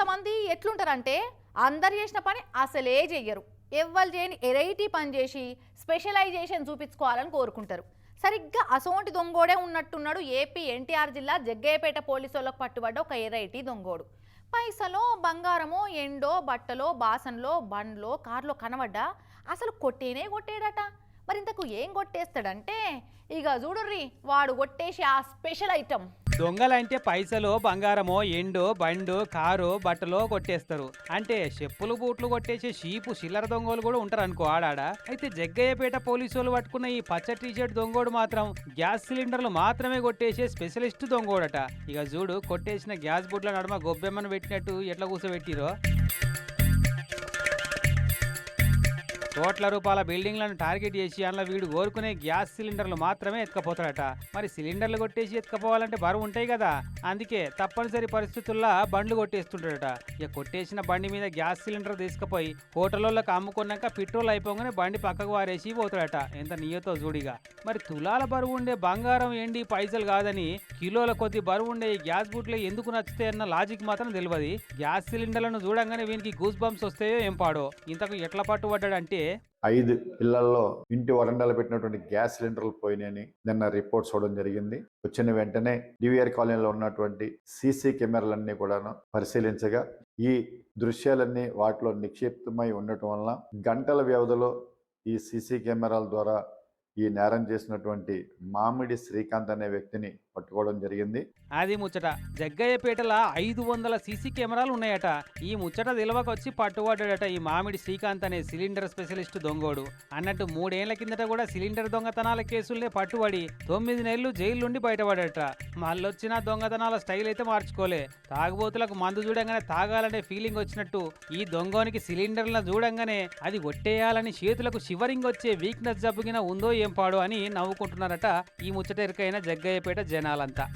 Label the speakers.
Speaker 1: కొంతమంది ఎట్లుంటారంటే అందరు చేసిన పని అసలే చెయ్యరు. ఎవ్వరు చేయని ఎరైటీ పని చేసి స్పెషలైజేషన్ చూపించుకోవాలని కోరుకుంటారు. సరిగ్గా అసోంటి దొంగోడే ఉన్నట్టున్నాడు ఏపీ ఎన్టీఆర్ జిల్లా జగ్గయ్యపేట పోలీసు వాళ్ళకు పట్టుబడ్డ ఒక ఎరైటీ దొంగోడు. పైసలో బంగారమో ఎండో బట్టలో బాసన్లో బండ్లో కార్లో కనబడ్డా అసలు కొట్టేనే కొట్టేడట. మరింతకు ఏం కొట్టేస్తాడంటే ఇక చూడుర్రి వాడు కొట్టేసి ఆ స్పెషల్ ఐటమ్.
Speaker 2: దొంగలంటే పైసలు బంగారమో ఎండో బండు కారు బట్టలో కొట్టేస్తారు. అంటే చెప్పులు బూట్లు కొట్టేసే షీపు చిల్లర దొంగలు కూడా ఉంటారు అనుకో ఆడాడ? అయితే జగ్గయ్యపేట పోలీసు వాళ్ళు పట్టుకున్న ఈ పచ్చ టీషర్ట్ దొంగోడు మాత్రం గ్యాస్ సిలిండర్లు మాత్రమే కొట్టేసే స్పెషలిస్ట్ దొంగోడట. ఇక చూడు కొట్టేసిన గ్యాస్ బుడ్ల నడుమ గొబ్బెమ్మను పెట్టినట్టు ఎట్లా కూర్చోబెట్టిరో కోట్ల రూపాయల బిల్డింగ్లను టార్గెట్ చేసి అందులో వీడు కోరుకునే గ్యాస్ సిలిండర్లు మాత్రమే ఎత్తుకపోతాడట. మరి సిలిండర్లు కొట్టేసి ఎత్తుకపోవాలంటే బరువు ఉంటాయి కదా. అందుకే తప్పనిసరి పరిస్థితుల్లో బండ్లు కొట్టేస్తుంటాడట. ఇక కొట్టేసిన బండి మీద గ్యాస్ సిలిండర్ తీసుకుపోయి హోటళ్ళకి అమ్ముకున్నాక పెట్రోల్ అయిపోగానే బండి పక్కకు వారేసి పోతాడట. ఎంత నియతో జూడిగా. మరి తులాల బరువు ఉండే బంగారం ఎండి పైసలు కాదని కిలోల కొద్ది బరువు ఉండే ఈ గ్యాస్ బుట్లు ఎందుకు నచ్చుతాయి అన్న లాజిక్ మాత్రం తెలియదు గ్యాస్ సిలిండర్లను చూడంగానే వీనికి గూస్ బంప్స్ వస్తాయో ఏం పాడో. ఇంతకు ఎట్లా పట్టుబడ్డాడంటే
Speaker 3: ఐదు ఇళ్ళలో ఇంటి వరండాలు పెట్టినటువంటి గ్యాస్ సిలిండర్లు పోయినాయని నిన్న రిపోర్ట్ చూడడం జరిగింది. వచ్చిన వెంటనే డివిఆర్ కాలనీలో ఉన్నటువంటి సీసీ కెమెరాలన్నీ కూడాను పరిశీలించగా ఈ దృశ్యాలన్నీ వాటిలో నిక్షిప్తమై ఉండటం వలన గంటల వ్యవధిలో ఈ సీసీ కెమెరాల ద్వారా ఈ నేరం చేసినటువంటి మామిడి శ్రీకాంత్ అనే వ్యక్తిని పట్టుకోవడం జరిగింది.
Speaker 2: అది ముచ్చట. జగ్గయ్యపేటల ఐదు వందల సీసీ కెమెరాలు ఉన్నాయట. ఈ ముచ్చట వచ్చి పట్టుబడ్డాడట ఈ మామిడి శ్రీకాంత్ అనే సిలిండర్ స్పెషలిస్ట్ దొంగోడు. అన్నట్టు మూడేళ్ళ కిందట కూడా సిలిండర్ దొంగతనాల కేసులే పట్టుబడి తొమ్మిది నెలలు జైలు నుండి బయటపడట మళ్ళొచ్చిన దొంగతనాల స్టైల్ అయితే మార్చుకోలే. తాగుబోతులకు మందు చూడంగానే తాగాలనే ఫీలింగ్ వచ్చినట్టు ఈ దొంగోనికి సిలిండర్లను చూడంగానే అది కొట్టేయాలని చేతులకు షివరింగ్ వచ్చే వీక్నెస్ జబ్బుగిన ఉందో ఏం పాడు అని నవ్వుకుంటున్నారట ఈ ముచ్చట ఇరుకైన జగ్గయ్యపేట జనాలంతా.